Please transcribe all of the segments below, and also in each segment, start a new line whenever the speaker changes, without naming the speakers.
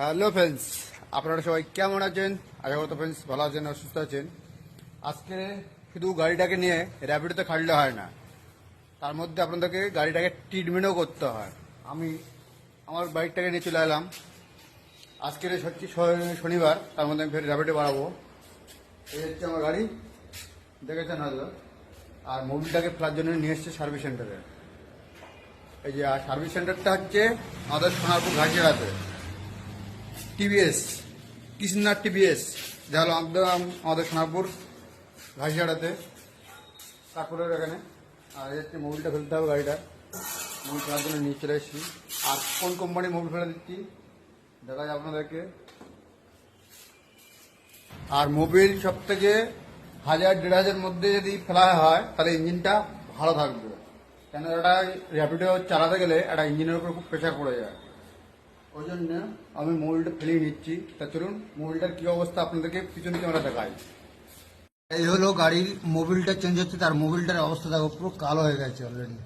Hello friends, আপনারা সবাই কেমন আছেন? আশা করতো ফ্রেন্ডস ভালো আছেন আর সুস্থ আছেন। আজকে শুধু গাড়িটাকে নিয়ে র্যাপিডোতে খাটলে হয় না, তার মধ্যে আপনাদেরকে গাড়িটাকে ট্রিটমেন্টও করতে হয়। আমি আমার বাইকটাকে নিয়ে চলে এলাম। আজকের সত্যি শনিবার, তার মধ্যে আমি ফের র্যাপিডে বাড়াবো এই হচ্ছে আমার গাড়ি। দেখেছেন হয়তো? আর মোবিলটাকে ফেলার জন্য নিয়ে এসছে সার্ভিস সেন্টারে এই যে সার্ভিস সেন্টারটা হচ্ছে আমাদের সোনারপুর ঘাটিয়াড়াতে টিভিএস কৃষ্ণার টিভিএস, যা হলো আমাদের সোনারপুর, ঘাসিয়াড়াতে তারপরে এখানে। আর হচ্ছে মোবিলটা ফেলতে হবে গাড়িটা। মোবিল ফেলার জন্য নিয়ে চলে এসেছি। আর কোন কোম্পানির মোবিল ফেলে দিচ্ছি দেখা যায় আপনাদেরকে। আর মোবিল সব থেকে হাজার, দেড় হাজার মধ্যে যদি ফেলা হয়, তাহলে ইঞ্জিনটা ভালো থাকবে। কেন? এটা র্যাপিডো চালাতে গেলে একটা ইঞ্জিনের উপর খুব প্রেশার পড়ে যায়। ওই জন্য আমি মোবিলটা ফেলিয়ে নিচ্ছি। তা চলুন মোবিলটার কি অবস্থা আপনাদেরকে পিছন ক্যামেরা দেখাই। এই হলো গাড়ির মোবিলটা চেঞ্জ হচ্ছে, তার মোবিলটার অবস্থা দেখো, পুরো কালো হয়ে গেছে অলরেডি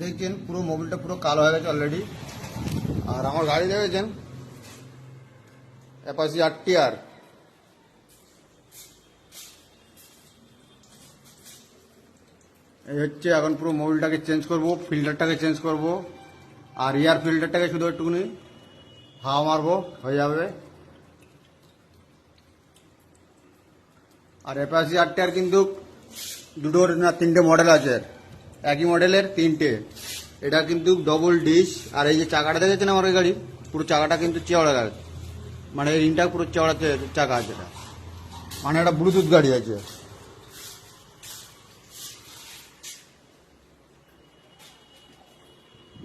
দেখছেন, পুরো মোবিলটা পুরো কালো হয়ে গেছে অলরেডি আর আমার গাড়ি দেখেছেন? অ্যাপাসি আর টি আর এই হচ্ছে এখন পুরো মোবিলটাকে চেঞ্জ করব ফিল্টারটাকে চেঞ্জ করব। আর এয়ার ফিল্টারটাকে শুধু একটুখানি হাওয়া মারবো, হয়ে যাবে। আর অ্যাপাসি আটটার কিন্তু দুটোর না, তিনটে মডেল আছে। একই মডেলের তিনটে। এটা কিন্তু ডবল ডিশ আর এই যে চাকাটা দেখেছেন আমার গাড়ি? পুরো চাকাটা কিন্তু চেওড়া গাড়ি মানে এই রিংটা পুরো চেওড়াতে চাকা আছে এটা। মানে একটা ব্লুটুথ গাড়ি আছে।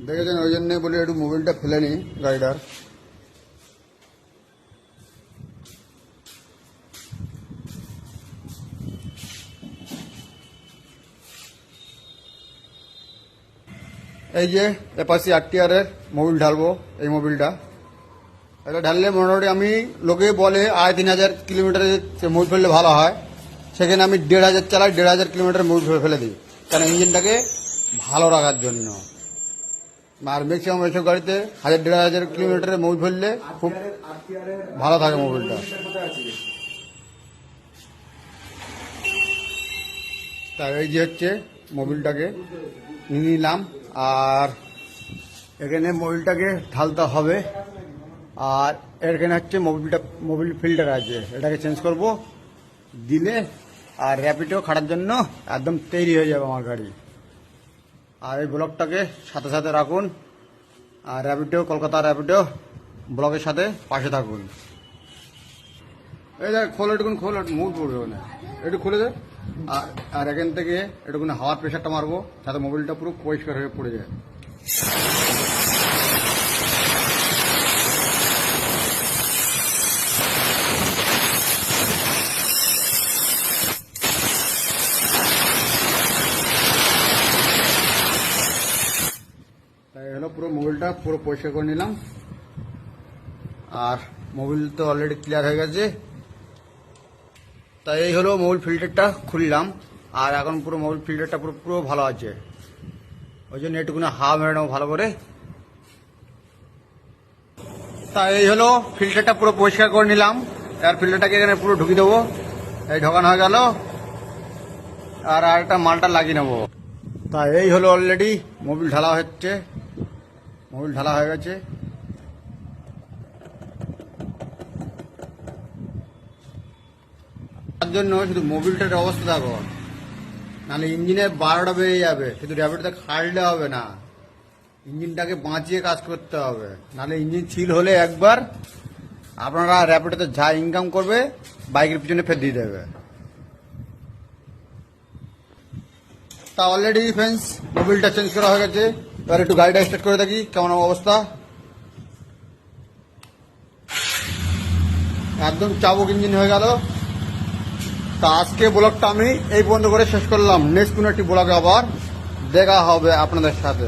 দেখেছেন ওই জন্য বলে একটু মোবিলটা ফেলে নিই, গাড়িটার। এই যে এপাশি আরটিআর এর মোবিল ঢালবো, এই মোবিলটা এটা ঢাললে মোটামুটি আমি লোকে বলে আড়াই তিন হাজার কিলোমিটারে সে মোবিল ফেললে ভালো হয়। সেখানে আমি দেড় হাজার চালাই, দেড় হাজার কিলোমিটার ফেলে ফেলে দিই। কারণ ইঞ্জিনটাকে ভালো রাখার জন্য। আর ম্যাক্সিমাম এসব গাড়িতে হাজার দেড় হাজার কিলোমিটারে মোবিল ফেললে খুব ভালো থাকে মোবিলটা তাই এই যে হচ্ছে মোবিলটাকে নিলাম, আর এখানে মোবিলটাকে ঢালতে হবে, আর এখানে হচ্ছে মোবিলটা মোবিল ফিল্টার আছে, এটাকে চেঞ্জ করব, দিলে আর র্যাপিডো খাটার জন্য একদম তৈরি হয়ে যাবে আমার গাড়ি। আর এই ব্লগটাকে সাথে সাথে রাখুন। আর র্যাপিডো, কলকাতা র্যাপিডো ব্লগের সাথে পাশে থাকুন। এই দেখ, খোল, এটুকুন খোল মুখ পড়বে না। একটু খুলে দে। আর আর এখান থেকে এটুকুন হাওয়ার প্রেশারটা মারবো, যাতে মোবাইলটা পুরো পরিষ্কার হয়ে পড়ে যায়। পুরো মোবিলটা পুরো পরিষ্কার করে নিলাম। আর মোবিল তো অলরেডি ক্লিয়ার হয়ে গেছে। তাই এই হলো মোবিল ফিল্টারটা খুললাম। আর এখন পুরো মোবিল ফিল্টারটা পুরো পুরো ভালো আছে। ওই জন্য একটুকুনি হাওয়া মেরে ভালো করে। তা এই হলো ফিল্টারটা পুরো পরিষ্কার করে নিলাম। এর ফিল্টারটাকে এখানে পুরো ঢুকিয়ে দেবো। এই ঢোকানো হয়ে গেল। আর আরেকটা মালটা লাগিয়ে নেব। তা এই হলো অলরেডি মোবিল ঢালা হচ্ছে। মোবিল ঢালা হয়ে গেছে। তার জন্য শুধু মোবিলটার অবস্থা দেখো। নাহলে ইঞ্জিনে বারোটা বেরিয়ে যাবে, শুধু র্যাপিডটা খাটলে হবে না। ইঞ্জিনটাকে বাঁচিয়ে কাজ করতে হবে। নাহলে ইঞ্জিন ছিল হলে একবার আপনারা র্যাপিডোতে যা ইনকাম করবে, বাইকের পিছনে ফের দিয়ে দেবে। তা অলরেডি ফ্রেন্ডস মোবিলটা চেঞ্জ করা হয়ে গেছে। এবার একটু গাড়িটা স্টার্ট করে থাকি কেমন অবস্থা। একদম চাবুক ইঞ্জিন হয়ে গেল। তা আজকে ব্লগটা আমি এই বন্ধ করে শেষ করলাম। নেক্সট কোনো একটি ব্লগে আবার দেখা হবে আপনাদের সাথে।